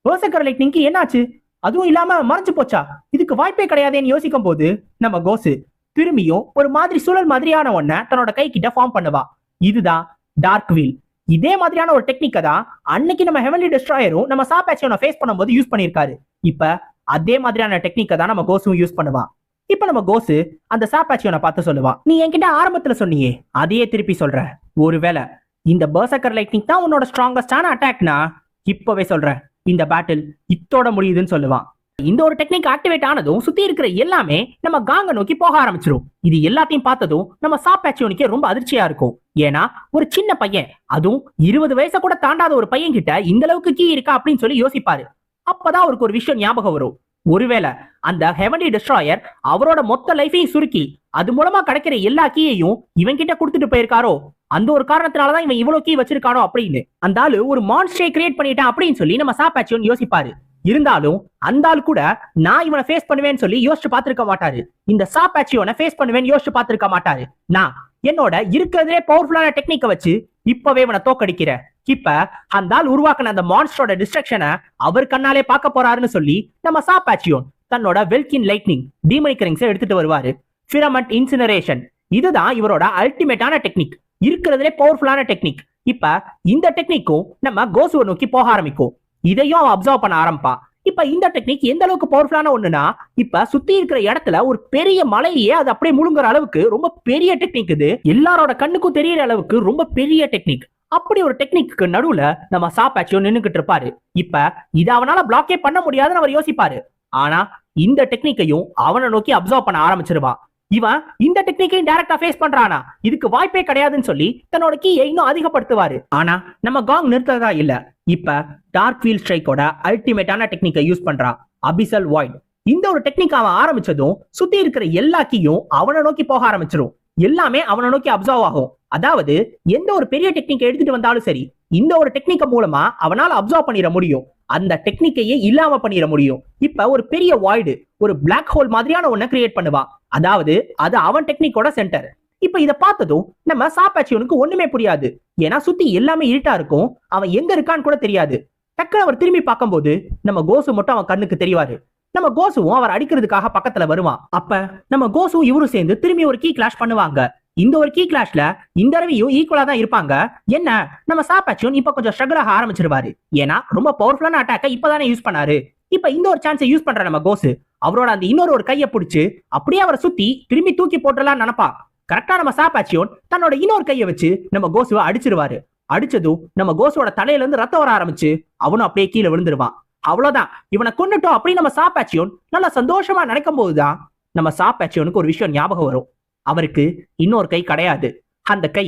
கோசக்கர் லைட்னிங்க்கு என்னாச்சு? அதுவும் இல்லாம மறைஞ்சு போச்சா? இதுக்கு வாய்ப்பே கிடையாதுன்னு யோசிக்கும் போது நம்ம கோசு திரும்பியும் ஒரு மாதிரி சூழல் மாதிரியான ஒன்ன தன்னோட கை கிட்ட ஃபார்ம் பண்ணுவா. இதுதான் டார்க் வீல் இதே மாதிரியான ஒரு டெக்னிக்கை தான் அன்னைக்கு நம்ம ஹெவன்லி டிஸ்ட்ராயரும் நம்ம சாப்பாச்சியோனை ஃபேஸ் பண்ணும்போது யூஸ் பண்ணியிருக்காரு. இப்ப அதே மாதிரியான டெக்னிக்கை தான் நம்ம கோசும் யூஸ் பண்ணுவான் இப்ப நம்ம கோசு அந்த சாப்பாச்சியோனை பார்த்து சொல்லுவான் நீ என்கிட்ட ஆரம்பத்துல சொன்னியே அதையே திருப்பி சொல்ற. ஒருவேளை இந்த பர்சக்கர் லைட்னிங் தான் உன்னோட ஸ்ட்ராங்கஸ்டான அட்டாக்னா இப்பவே சொல்றேன் இந்த பேட்டில் இத்தோட முடியுதுன்னு சொல்லுவான் இந்த ஒரு டெக்னிக் ஆக்டிவேட் ஆனதும் சுத்தி இருக்கிற எல்லாமே நம்ம காங்க நோக்கி போக ஆரம்பிச்சிரும். இது எல்லாத்தையும் பார்த்ததும் நம்ம சாப்பாச்சியோனுக்கே ரொம்ப அதிர்ச்சியா இருக்கும். ஏன்னா ஒரு சின்ன பையன் அதுவும் இருபது வயசை கூட தாண்டாத ஒரு பையன் கிட்ட இந்த அளவுக்கு கீ இருக்கா அப்படின்னு சொல்லி யோசிப்பாரு. அப்பதான் அவருக்கு ஒரு விஷயம் ஞாபகம் வரும். ஒருவேளை அந்த ஹெவன்லி டிஸ்ட்ராயர் அவரோட மொத்த லைஃபையும் சுருக்கி அது மூலமா கிடைக்கிற எல்லா கீயையும் இவன் கிட்ட கொடுத்துட்டு போயிருக்காரோ? அந்த ஒரு காரணத்தினாலதான் இவன் இவ்வளவு கீ வச்சிருக்கானோ அப்படின்னு. அந்த ஆளு ஒரு மான்ஸ்டரை கிரியேட் பண்ணிட்டான் அப்படின்னு சொல்லி நம்ம சாப்பாச்சியோன் யோசிப்பாரு. இருந்தாலும் அந்த ஆள் கூட நான் இவனை ஃபேஸ் பண்ணுவேன்னு சொல்லி யோசிச்சு பார்த்திருக்க மாட்டாரு. இந்த சாப்பாச்சியோனை ஃபேஸ் பண்ணுவேன்னு யோசிச்சு பார்த்திருக்க மாட்டாரு. நான் என்னோட இருக்கிறதுலே பவர்ஃபுல்லான டெக்னிக்கை வச்சு இப்பவே இவனை தோக்கடிக்கிறேன் இப்ப அந்த ஆள் உருவாக்குன அந்த மான்ஸ்டரோட டிஸ்ட்ரக்ஷனை அவர் கண்ணாலே பார்க்க போறாருன்னு சொல்லி நம்ம சாப்பாச்சியோன் தன்னோட வெல்கின் லைட்னிங் டீமனிக்கரிங்ஸ் எடுத்துட்டு வருவாரு. ஃபிரமண்ட் இன்சினரேஷன் இதுதான் இவரோட அல்டிமேட்டான டெக்னிக் இருக்கிறதுலே பவர்ஃபுல்லான டெக்னிக் இப்ப இந்த டெக்னிக்கும் நம்ம கோசுவை நோக்கி போக ஆரம்பிக்கும் இதையும் அவன் அப்சர்வ் பண்ண ஆரம்பிப்பா. இப்ப இந்த டெக்னிக் எந்த அளவுக்கு பவர்ஃபுல்லான ஒண்ணுனா இப்ப சுத்தி இருக்கிற இடத்துல ஒரு பெரிய மலையே அது அப்படியே முழுங்குற அளவுக்கு ரொம்ப பெரிய டெக்னிக் இது. எல்லாரோட கண்ணுக்கும் தெரியற அளவுக்கு ரொம்ப பெரிய டெக்னிக் அப்படி ஒரு டெக்னிக்கு நடுவுல நம்ம சாப்பாச்சியோ நின்னுகிட்டு இருப்பாரு. இப்ப இதை அவனால பிளாக்கே பண்ண முடியாதுன்னு அவர் யோசிப்பாரு. ஆனா இந்த டெக்னிக்கையும் அவனை நோக்கி அப்சர்வ் பண்ண ஆரம்பிச்சிருவான். இவன் இந்த டெக்னிக்கையும் டைரக்டா ஃபேஸ் பண்றானா? இதுக்கு வாய்ப்பே கிடையாதுன்னு சொல்லி தன்னோட கீயை இன்னும் அதிகப்படுத்துவாரு. ஆனா நம்ம காங் நிறுத்ததா இல்ல. இப்ப டார்க் ஃபீல் ஸ்ட்ரைக்கோட அல்டிமேட்டான டெக்னிக்கை யூஸ் பண்றான். அபிசல் வாய்ட் இந்த ஒரு டெக்னிக் அவன் ஆரம்பிச்சதும் சுத்தி இருக்கிற எல்லா கீயும் அவனை நோக்கி போக ஆரம்பிச்சிரும். எல்லாமே அவனை நோக்கி அப்சர்வ் ஆகும். அதாவது எந்த ஒரு பெரிய டெக்னிக்கை எடுத்துட்டு வந்தாலும் சரி இந்த ஒரு டெக்னிக்க மூலமா அவனால அப்சர்வ் பண்ணிட முடியும். அந்த டெக்னிக்கையே இல்லாம பண்ணிட முடியும். இப்ப ஒரு பெரிய வாய்டு ஒரு பிளாக் ஹோல் மாதிரியான ஒன்ன கிரியேட் பண்ணுவான் அதாவது அது அவன் டெக்னிக்கோட சென்டர் இப்ப இத பார்த்ததும் நம்ம சாப்பாச்சியவனுக்கு ஒண்ணுமே புரியாது. ஏன்னா சுத்தி எல்லாமே இருட்டா இருக்கும். அவன் எங்க இருக்கான்னு கூட தெரியாது. டக்குனு அவர் திரும்பி பார்க்கும்போது நம்ம கோசு மட்டும் அவன் கண்ணுக்கு தெரிவாரு. நம்ம கோசுவும் அவர் அடிக்கிறதுக்காக பக்கத்துல வருவான். அப்ப நம்ம கோசுவும் இவரும் சேர்ந்து திரும்பி ஒரு கீ கிளாஷ் பண்ணுவாங்க. இந்த ஒரு கீ கிளாஷ்ல இந்த தடவையும் ஈக்குவலா தான் இருப்பாங்க. என்ன? நம்ம சாப்பாச்சியும் இப்ப கொஞ்சம் ஸ்ட்ரகிள் ஆக ஆரம்பிச்சிருவாரு. ஏன்னா ரொம்ப பவர்ஃபுல்லான அட்டாக்கை இப்பதானே யூஸ் பண்ணாரு. இப்ப இந்த ஒரு சான்ஸை யூஸ் பண்ற நம்ம கோசு அவரோட அந்த இன்னொரு ஒரு கையை பிடிச்சு அப்படியே அவரை சுத்தி திரும்பி தூக்கி போட்டுடலாம் நினைப்பா. கரெக்டா நம்ம சாப்பாச்சியோன் தன்னோட இன்னொரு கையை வச்சு நம்ம கோசுவை அடிச்சிருவாரு. அடிச்சதும் நம்ம கோசுவோட தலையில இருந்து ரத்தம் வர ஆரம்பிச்சு அவனும் அப்படியே கீழே விழுந்துருவான். அவ்வளவுதான். இவனை கொண்டுட்டோம் அப்படின்னு நம்ம சாப்பாச்சியோன் நல்லா சந்தோஷமா நினைக்கும் போதுதான் நம்ம சாப்பாச்சியோனுக்கு ஒரு விஷயம் ஞாபகம் வரும். அவருக்கு இன்னொரு கை கிடையாது. அந்த கை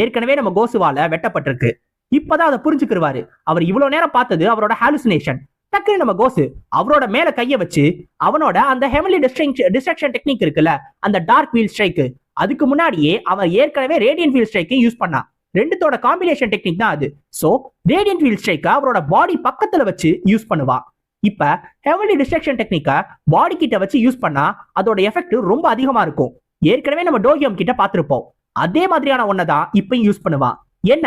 ஏற்கனவே நம்ம கோசுவால வெட்டப்பட்டிருக்கு. இப்பதான் அதை புரிஞ்சுக்கிருவாரு. அவர் இவ்வளவு நேரம் பார்த்தது அவரோட ஹாலுசினேஷன் டக்குனு நம்ம கோசு அவரோட மேல கையை வச்சு அவனோட அந்த ஹெவன்லி டிஸ்ட்ரக்ஷன் டெக்னிக் இருக்குல்ல அந்த டார்க் வீல் ஸ்ட்ரைக்கு அதுக்கு முன்னாடியே அவன் ஏற்கனவே ரேடியன் வீல் ஸ்ட்ரைக்கை யூஸ் பண்ணான் ரெண்டுத்தோட காம்பினேஷன் டெக்னிக் தான் அது. சோ ரேடியன்ட் வீல் ஸ்ட்ரைக்க அவரோட பாடி பக்கத்துல வச்சு யூஸ் பண்ணுவான் இப்ப ஹெவன்லி டிஸ்ட்ரக்ஷன் டெக்னிக்கை பாடி கிட்ட வச்சு யூஸ் பண்ணா அதோட எஃபெக்ட் ரொம்ப அதிகமா இருக்கும். ஏற்கனவே நம்ம டோகியம் கிட்ட பார்த்துருப்போம். அதே மாதிரியான ஒன்னதான் இப்பயும் யூஸ் பண்ணுவான் என்ன?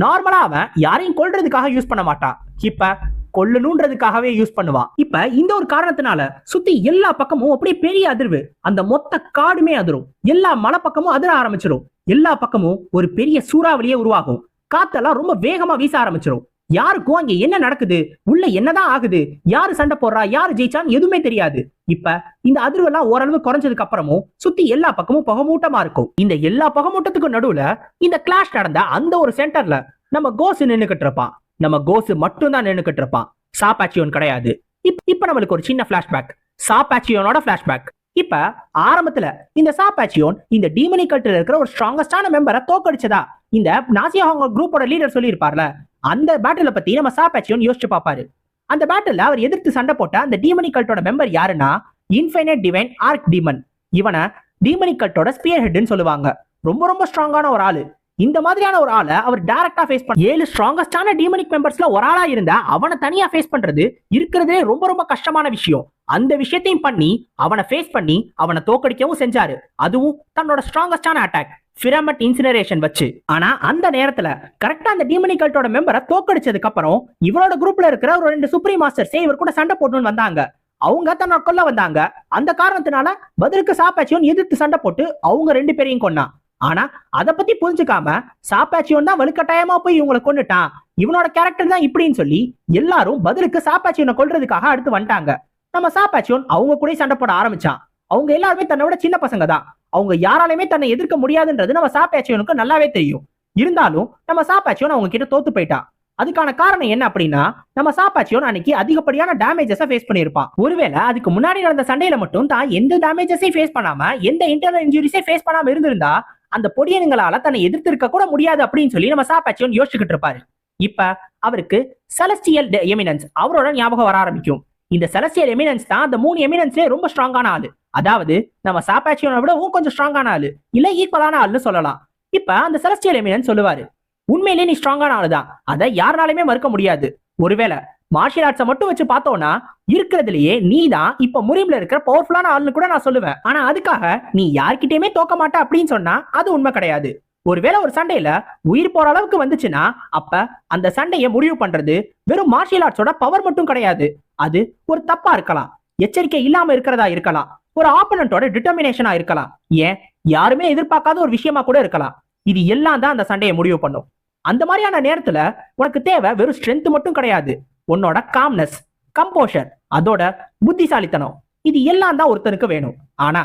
நார்மலா அவன் யாரையும் கொல்றதுக்காக யூஸ் பண்ண மாட்டான் இப்ப கொல்லணுன்றதுக்காகவே யூஸ் பண்ணுவான் இப்ப இந்த ஒரு காரணத்தினால சுத்தி எல்லா பக்கமும் அப்படியே பெரிய அதிர்வு. அந்த மொத்த காடுமே அதிரும். எல்லா மலை பக்கமும் அதிர ஆரம்பிச்சிடும் எல்லா பக்கமும் ஒரு பெரிய சூறாவளியே உருவாகும். காத்தெல்லாம் ரொம்ப வேகமா வீச ஆரம்பிச்சிடும் யாருக்கும் அங்க என்ன நடக்குது? உள்ள என்னதான் ஆகுது? யாரு சண்டை போடுறா? யாரு ஜெயிச்சான்னு எதுவுமே தெரியாது. இப்ப இந்த அதிர்வெல்லாம் ஓரளவு குறைஞ்சதுக்கு அப்புறமும் சுத்தி எல்லா பக்கமும் புகமூட்டமா இருக்கும். இந்த எல்லா புகமூட்டத்துக்கும் நடுவுல இந்த கிளாஷ் நடந்த அந்த ஒரு சென்டர்ல நம்ம கோசு நின்னுகிட்டு இருப்பான். நம்ம கோசு மட்டும் தான் நின்னுகிட்டு இருப்பான். சாப்பாச்சியோன் கிடையாது. இப்- இப்ப நம்மளுக்கு ஒரு சின்ன பிளாஷ்பேக் சாப்பாச்சியோனோட பிளாஷ்பேக் இப்ப ஆரம்பத்துல இந்த சாப்பாச்சியோன் இந்த டீமனி கல்ட்டில் இருக்கிற ஒரு ஸ்ட்ராங்கஸ்டான மெம்பரை தோக்கடிச்சதா? இந்த நாசியா அவங்க குரூப்போட லீடர் சொல்லியிருப்பார்ல அந்த பேட்டில பத்தி நம்ம சாப்பாச்சியோன்னு யோசிச்சு பார்ப்பாரு. அந்த பேட்டில் அவர் எதிர்த்து சண்டை போட்ட அந்த டீமனி கல்ட்டோட மெம்பர் யாருன்னா இன்ஃபைனைட் டிவைன் ஆர்க் டீமன் இவனை டீமனி கல்ட்டோட ஸ்பியர் ஹெட்னு சொல்லுவாங்க. ரொம்ப ரொம்ப ஸ்ட்ராங்கான ஒரு ஆளு. இந்த மாதிரியான ஒரு ஆளை அவர் டைரக்டா ஃபேஸ் பண்ண ஏழு ஸ்ட்ராங்கஸ்டான டீமனிக் மெம்பர்ஸ்ல ஒரு ஆளா இருந்தா அவனை தனியா ஃபேஸ் பண்றது இருக்கிறதே ரொம்ப ரொம்ப கஷ்டமான விஷயம். அந்த விஷயத்தையும் பண்ணி அவனை ஃபேஸ் பண்ணி அவனை தோக்கடிக்கவும் செஞ்சாரு. அதுவும் தன்னோட ஸ்ட்ராங்கஸ்டான அட்டாக் பிரமட் இன்சினரேஷன் வச்சு. ஆனா அந்த நேரத்துல கரெக்டா அந்த டீமனிகல்ட்டோட மெம்பரை தோக்கடிச்சதுக்கு அப்புறம் இவரோட குரூப்ல இருக்கிற ஒரு ரெண்டு சுப்ரீம் மாஸ்டர்ஸே இவர் கூட சண்டை போட்டுன்னு வந்தாங்க. அவங்க தன்னோட கொல்ல வந்தாங்க. அந்த காரணத்தினால பதிலுக்கு சாப்பாச்சியும் எதிர்த்து சண்டை போட்டு அவங்க ரெண்டு பேரையும் கொன்னான். ஆனா அதை பத்தி புரிஞ்சுக்காம சாப்பாச்சியோன் தான் வலுக்கட்டாயமா போய் இவங்களை கொண்டுட்டான் இவனோட கேரக்டர் தான் இப்படின்னு சொல்லி எல்லாரும் பதிலுக்கு சாப்பாச்சியோனை கொல்றதுக்காக அடுத்து வந்துட்டாங்க. நம்ம சாப்பாச்சியோன் அவங்க கூட சண்டை போட ஆரம்பிச்சான். அவங்க எல்லாருமே தன்னை விட சின்ன பசங்க தான். அவங்க யாராலையுமே தன்னை எதிர்க்க முடியாதுன்றது நம்ம சாப்பாச்சியோனுக்கு நல்லாவே தெரியும். இருந்தாலும் நம்ம சாப்பாச்சியோன் அவங்க கிட்ட தோத்து போயிட்டான் அதுக்கான காரணம் என்ன அப்படின்னா நம்ம சாப்பாச்சியோன் அன்னைக்கு அதிகப்படியான டேமேஜஸ ஃபேஸ் பண்ணியிருப்பான். ஒருவேளை அதுக்கு முன்னாடி நடந்த சண்டையில மட்டும் தான் எந்த டேமேஜஸையும் ஃபேஸ் பண்ணாம எந்த இன்டர்னல் இன்ஜுரிஸே ஃபேஸ் பண்ணாம இருந்திருந்தா அந்த பொடியனுங்களால தன்னை எதிர்த்திருக்க கூட முடியாது அப்படின்னு சொல்லி நம்ம சாப்பாச்சியோன் யோசிச்சுக்கிட்டு இருப்பாரு. இப்ப அவருக்கு செலஸ்டியல் எமினன்ஸ் அவரோட ஞாபகம் வர ஆரம்பிக்கும். இந்த செலசியல் எமினன்ஸ் தான் அந்த மூணு எமினன்ஸ்லயே ரொம்ப ஸ்ட்ராங்கான ஆளு. அதாவது நம்ம சாப்பாச்சியோட விடவும் கொஞ்சம் ஸ்ட்ராங்கான ஆளு. இல்ல ஈக்குவலான ஆளுன்னு சொல்லலாம். இப்ப அந்த செலஸ்டியல் எமினன்ஸ் சொல்லுவாரு உண்மையிலேயே நீ ஸ்ட்ராங்கான ஆளுதான். அதை யாருனாலுமே மறுக்க முடியாது. ஒருவேளை மார்ஷியல் ஆர்ட்ஸை மட்டும் வச்சு பார்த்தோம்னா இருக்கிறதுலயே நீ தான் இப்ப முறிவுல இருக்கிற பவர்ஃபுல்லான ஆளுன்னு கூட நான் சொல்லுவேன். ஆனா அதுக்காக நீ யார்கிட்டயுமே தோக்க மாட்டா அப்படின்னு சொன்னா அது உண்மை கிடையாது. ஒருவேளை ஒரு சண்டையில உயிர் போற அளவுக்கு வந்துச்சுன்னா அப்ப அந்த சண்டையை முடிவு பண்றது வெறும் மார்ஷியல் ஆர்ட்ஸோட பவர் மட்டும் கிடையாது. அது ஒரு தப்பா இருக்கலாம். எச்சரிக்கை இல்லாம இருக்கிறதா இருக்கலாம். ஒரு ஆப்பனண்டோட டிட்டர்மினேஷனா இருக்கலாம். ஏன்? யாருமே எதிர்பார்க்காத ஒரு விஷயமா கூட இருக்கலாம். இது எல்லாம் தான் அந்த சண்டையை முடிவு பண்ணும். அந்த மாதிரியான நேரத்துல உனக்கு தேவை வெறும் ஸ்ட்ரென்த் மட்டும் கிடையாது. உன்னோட காம்னஸ் கம்போஷர் அதோட புத்திசாலித்தனம். இது எல்லாம் தான் ஒருத்தனுக்கு வேணும். ஆனா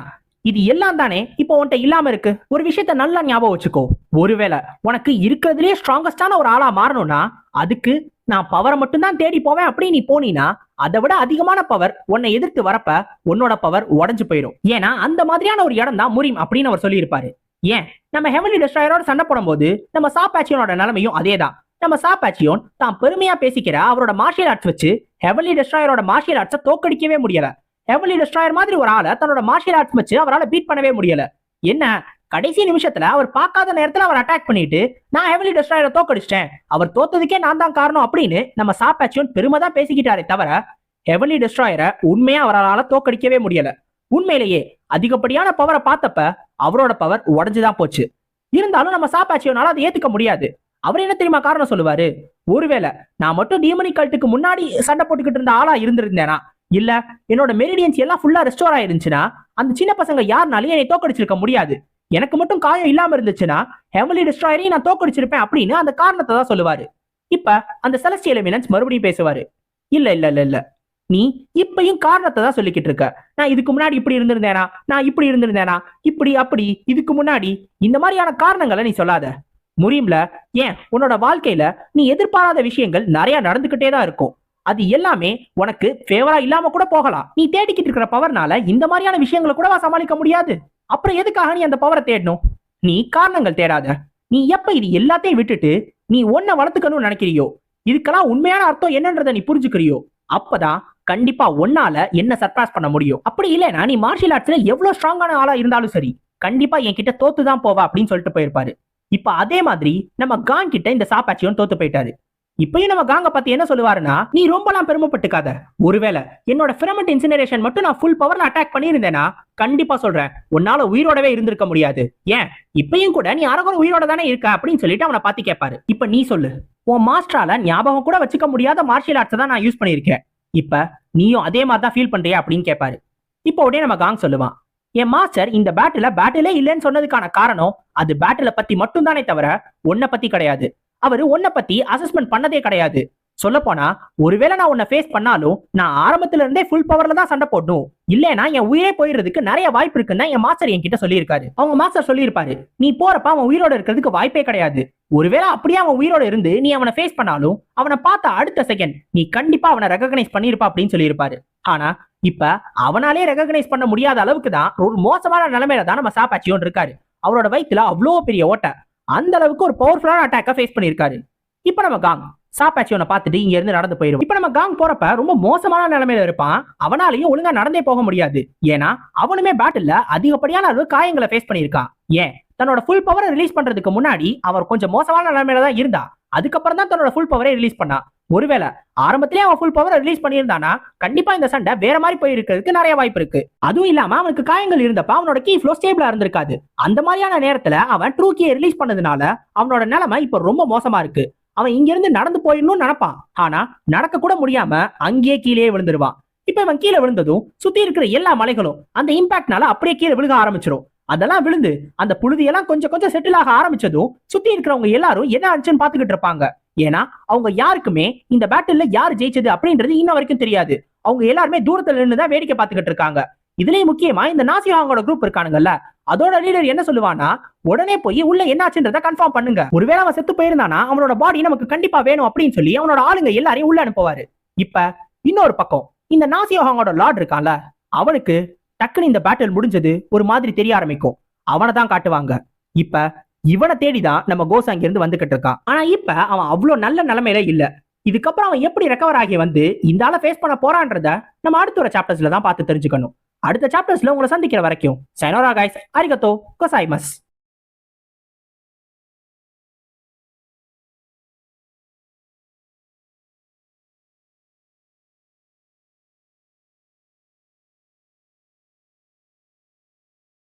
இது எல்லாம் தானே இப்போ உன்கிட்ட இல்லாம இருக்கு? ஒரு விஷயத்த நல்லா ஞாபகம் வச்சுக்கோ. ஒருவேளை உனக்கு இருக்கிறதுலயே ஸ்ட்ராங்கஸ்டான ஒரு ஆளா மாறணும்னா அதுக்கு நான் பவரை மட்டும்தான் தேடி போவேன். அப்படி நீ போனீனா அதை விட அதிகமான பவர் உன்னை எதிர்த்து வரப்ப உன்னோட பவர் உடஞ்சு போயிடும். ஏன்னா அந்த மாதிரியான ஒரு இடம் தான் முரிம் அப்படின்னு அவர் சொல்லியிருப்பாரு. ஏன்? நம்ம ஹெவன்லி டெஸ்ட்ராயரோட சண்டை போடும்போது நம்ம சாப்பாச்சியோனோட நிலைமையும் அதேதான். நம்ம சாப்பாச்சியோன் தான் பெருமையா பேசிக்கிற அவரோட மார்ஷியல் ஆர்ட்ஸ் வச்சு ஹெவன்லி டெஸ்ட்ராயரோட மார்ஷியல் ஆர்ட்ஸை தோக்கடிக்கவே முடியல. ஹெவன்லி டெஸ்ட்ராயர் மாதிரி ஒரு ஆளை தன்னோட மார்ஷியல் ஆர்ட்ஸ் வச்சு அவரால் பீட் பண்ணவே முடியல. என்ன? கடைசி நிமிஷத்துல அவர் பார்க்காத நேரத்துல அவர் அட்டாக் பண்ணிட்டு நான் ஹெவலி டெஸ்ட்ராயரை தோக்கடிச்சிட்டேன். அவர் தோத்ததுக்கே நான் தான் காரணம் அப்படின்னு நம்ம சாப்பாச்சியும் பெருமை தான் பேசிக்கிட்டாரே தவிர ஹெவலி டெஸ்ட்ராயரை உண்மையா அவரால் தோக்கடிக்கவே முடியல. உண்மையிலேயே அதிகப்படியான பவரை பார்த்தப்ப அவரோட பவர் உடஞ்சுதான் போச்சு. இருந்தாலும் நம்ம சாப்பாச்சியோனால அதை ஏத்துக்க முடியாது. அவர் என்ன தெரியுமா காரணம் சொல்லுவாரு? ஒருவேளை நான் மட்டும் டீமனி கல்ட்டுக்கு முன்னாடி சண்டை போட்டுக்கிட்டு இருந்த ஆளா இருந்திருந்தேனா? இல்ல என்னோட மெரிடியன்ஸ் எல்லாம் ஃபுல்லா ரெஸ்டோர் ஆயிருந்துச்சுன்னா அந்த சின்ன பசங்க யாருனாலையும் என்னை தோக்கடிச்சிருக்க முடியாது. எனக்கு மட்டும் காயம் இல்லாம இருந்துச்சுன்னா ஹெவலி டிஸ்ட்ராயரையும் நான் தோக்கடிச்சிருப்பேன் அப்படின்னு அந்த காரணத்தை தான் சொல்லுவாரு. இப்ப அந்த செலஸ்டியல் எமினன்ஸ் மறுபடியும் பேசுவாரு. இல்ல இல்ல இல்ல இல்ல. நீ இப்பயும் காரணத்தை தான் சொல்லிக்கிட்டு இருக்க. நான் இதுக்கு முன்னாடி இப்படி இருந்திருந்தேனா? நான் இப்படி இருந்திருந்தேனா? இப்படி அப்படி இதுக்கு முன்னாடி இந்த மாதிரியான காரணங்களை நீ சொல்லாத. முறியும்ல? ஏன்? உன்னோட வாழ்க்கையில நீ எதிர்பாராத விஷயங்கள் நிறைய நடந்துகிட்டே தான் இருக்கும். அது எல்லாமே உனக்கு ஃபேவரா இல்லாம கூட போகலாம். நீ தேடிக்கிட்டு இருக்கிற பவர்னால இந்த மாதிரியான விஷயங்களை கூடவா சமாளிக்க முடியாது. அப்புறம் எதுக்காக நீ அந்த பவரை தேடணும்? நீ காரணங்கள் தேடாத. நீ எப்ப இது எல்லாத்தையும் விட்டுட்டு நீ ஒன்ன வளர்த்துக்கணும்னு நினைக்கிறியோ? இதுக்கெல்லாம் உண்மையான அர்த்தம் என்னன்றதை நீ புரிஞ்சுக்கிறியோ? அப்பதான் கண்டிப்பா ஒன்னால என்ன சர்ப்ராஸ் பண்ண முடியும். அப்படி இல்லைன்னா நீ மார்ஷியல் ஆர்ட்ஸ்ல எவ்வளவு ஸ்ட்ராங்கான ஆளா இருந்தாலும் சரி கண்டிப்பா என்கிட்ட தோத்து தான் போவா அப்படின்னு சொல்லிட்டு போயிருப்பாரு. இப்ப அதே மாதிரி நம்ம கான் கிட்ட இந்த சாப்பாச்சியும் தோத்து போயிட்டாரு. இப்பயும் நம்ம காங்க பத்தி என்ன சொல்லுவாருன்னா நீ ரொம்பலாம் பெருமைப்பட்டுக்காத. ஒருவேளை என்னோட பிரமெண்ட் இன்சினரேஷன் மட்டும் நான் ஃபுல் பவர்ல அட்டாக் பண்ணியிருந்தேனா கண்டிப்பா சொல்றேன் உன்னால உயிரோடவே இருந்திருக்க முடியாது. ஏன்? இப்பயும் கூட நீ அரகுற உயிரோட தானே இருக்க அப்படின்னு சொல்லிட்டு அவனை பார்த்து கேட்பாரு இப்ப நீ சொல்லு உன் மாஸ்டரால ஞாபகம் கூட வச்சுக்க முடியாத மார்ஷியல் ஆர்ட்ஸ் தான் நான் யூஸ் பண்ணியிருக்கேன். இப்ப நீயும் அதே மாதிரி தான் ஃபீல் பண்றியா அப்படின்னு கேட்பாரு இப்போ உடனே நம்ம காங் சொல்லுவான் என் மாஸ்டர் இந்த பேட்டில பேட்டிலே இல்லைன்னு சொன்னதுக்கான காரணம் அது பேட்டில பத்தி மட்டும் தானே தவிர உன்னை பத்தி கிடையாது. அவரு உன்னை பத்தி அசஸ்மெண்ட் பண்ணதே கிடையாது. சொல்ல போனா ஒருவேளை நான் உன்னை ஃபேஸ் பண்ணாலும் நான் ஆரம்பத்துல இருந்தே ஃபுல் பவர்ல தான் சண்டை போடணும். இல்லைன்னா என் உயிரே போயிடுறதுக்கு நிறைய வாய்ப்பு இருக்குன்னு தான் என் மாஸ்டர் என்கிட்ட சொல்லியிருக்காரு. அவங்க மாஸ்டர் சொல்லியிருப்பாரு நீ போறப்ப அவன் உயிரோட இருக்கிறதுக்கு வாய்ப்பே கிடையாது. ஒருவேளை அப்படியே அவன் உயிரோட இருந்து நீ அவனை ஃபேஸ் பண்ணாலும் அவனை பார்த்த அடுத்த செகண்ட் நீ கண்டிப்பா அவனை ரெகக்னைஸ் பண்ணிருப்பா அப்படின்னு சொல்லியிருப்பாரு. ஆனா இப்ப அவனாலே ரெகக்னைஸ் பண்ண முடியாத அளவுக்கு தான் ஒரு மோசமான நிலைமையில தான் நம்ம சாப்பாச்சியோன் இருக்காரு. அவரோட வயிற்றுல அவ்வளோ பெரிய ஓட்டை. அந்த அளவுக்கு ஒரு பவர்ஃபுல்லான அட்டாக்கை ஃபேஸ் பண்ணியிருக்காரு. இப்ப நம்ம காங் சாப்பாச்சியோனை பார்த்துட்டு இங்க இருந்து நடந்து போயிடும் இப்ப நம்ம காங் போறப்ப ரொம்ப மோசமான நிலைமையில இருப்பான். அவனாலையும் ஒழுங்கா நடந்தே போக முடியாது. ஏன்னா அவனுமே பேட்டில்ல அதிகப்படியான அளவு காயங்களை ஃபேஸ் பண்ணியிருக்கான் ஏன்? தன்னோட ஃபுல் பவரை ரிலீஸ் பண்றதுக்கு முன்னாடி அவர் கொஞ்சம் மோசமான நிலைமையில தான் இருந்தா. அதுக்கப்புறம் தான் தன்னோட ஃபுல் பவரை ரிலீஸ் பண்ணா. ஒருவேளை ஆரம்பத்திலே அவன் ஃபுல் பவரை ரிலீஸ் பண்ணியிருந்தானா கண்டிப்பா இந்த சண்டை வேற மாதிரி போயிருக்கிறதுக்கு நிறைய வாய்ப்பு இருக்கு. அதுவும் இல்லாம அவனுக்கு காயங்கள் இருந்தப்ப அவனோட கீ ஃப்ளோ ஸ்டேபிளா இருந்திருக்காது. அந்த மாதிரியான நேரத்துல அவன் ட்ரூ கீயை ரிலீஸ் பண்ணதுனால அவனோட நிலைமை இப்ப ரொம்ப மோசமா இருக்கு. அவன் இங்க இருந்து நடந்து போயிடணும்னு நினைப்பான். ஆனா நடக்க கூட முடியாம அங்கேயே கீழே விழுந்துருவான். இப்ப இவன் கீழே விழுந்ததும் சுத்தி இருக்கிற எல்லா மலைகளும் அந்த இம்பாக்ட்னால அப்படியே கீழே விழுக ஆரம்பிச்சிடும் அதெல்லாம் விழுந்து அந்த புழுதியெல்லாம் கொஞ்சம் கொஞ்சம் செட்டில் ஆக ஆரம்பிச்சதும் சுத்தி இருக்கிறவங்க எல்லாரும் என்ன ஆச்சுன்னு பாத்துக்கிட்டு இருப்பாங்க. ஏன்னா அவங்க யாருக்குமே இந்த பேட்டில்ல யார் ஜெயிச்சது அப்படின்றது இன்ன வரைக்கும் தெரியாது. அவங்க எல்லாருமே தூரத்துல நின்று தான் வேடிக்கை பார்த்துக்கிட்டு இருக்காங்க. இதுலயும் முக்கியமா இந்த நாசிஹாங்கோட குரூப் இருக்கானுங்கல்ல அதோட லீடர் என்ன சொல்லுவானா உடனே போய் உள்ள என்னாச்சுன்றத கன்ஃபார்ம் பண்ணுங்க. ஒருவேளை அவன் செத்து போயிருந்தானா அவனோட பாடி நமக்கு கண்டிப்பா வேணும் அப்படின்னு சொல்லி அவனோட ஆளுங்க எல்லாரையும் உள்ள அனுப்புவாரு. இப்ப இன்னொரு பக்கம் இந்த நாசியோஹாங்கோட லார்ட் இருக்கான்ல அவனுக்கு டக்குன்னு இந்த பேட்டில் முடிஞ்சது ஒரு மாதிரி தெரிய ஆரம்பிக்கும். அவனை தான் காட்டுவாங்க. இப்ப இவனை தேடிதான் நம்ம கோஸ் அங்கிருந்து வந்துகிட்டு இருக்கான். ஆனா இப்ப அவன் அவ்வளவு நல்ல நிலைமையில இல்ல. இதுக்கப்புறம் அவன் எப்படி ரெக்கவர் ஆகி வந்து இந்த ஆளை ஃபேஸ் பண்ண போறான்றத நம்ம அடுத்த ஒரு சாப்டர்ஸ்ல தான் பார்த்து தெரிஞ்சுக்கணும். அடுத்த சாப்டர்ஸ்ல உங்களை சந்திக்கிற வரைக்கும் சைனோரா கைஸ் அரிகத்தோ கொசாய்மஸ்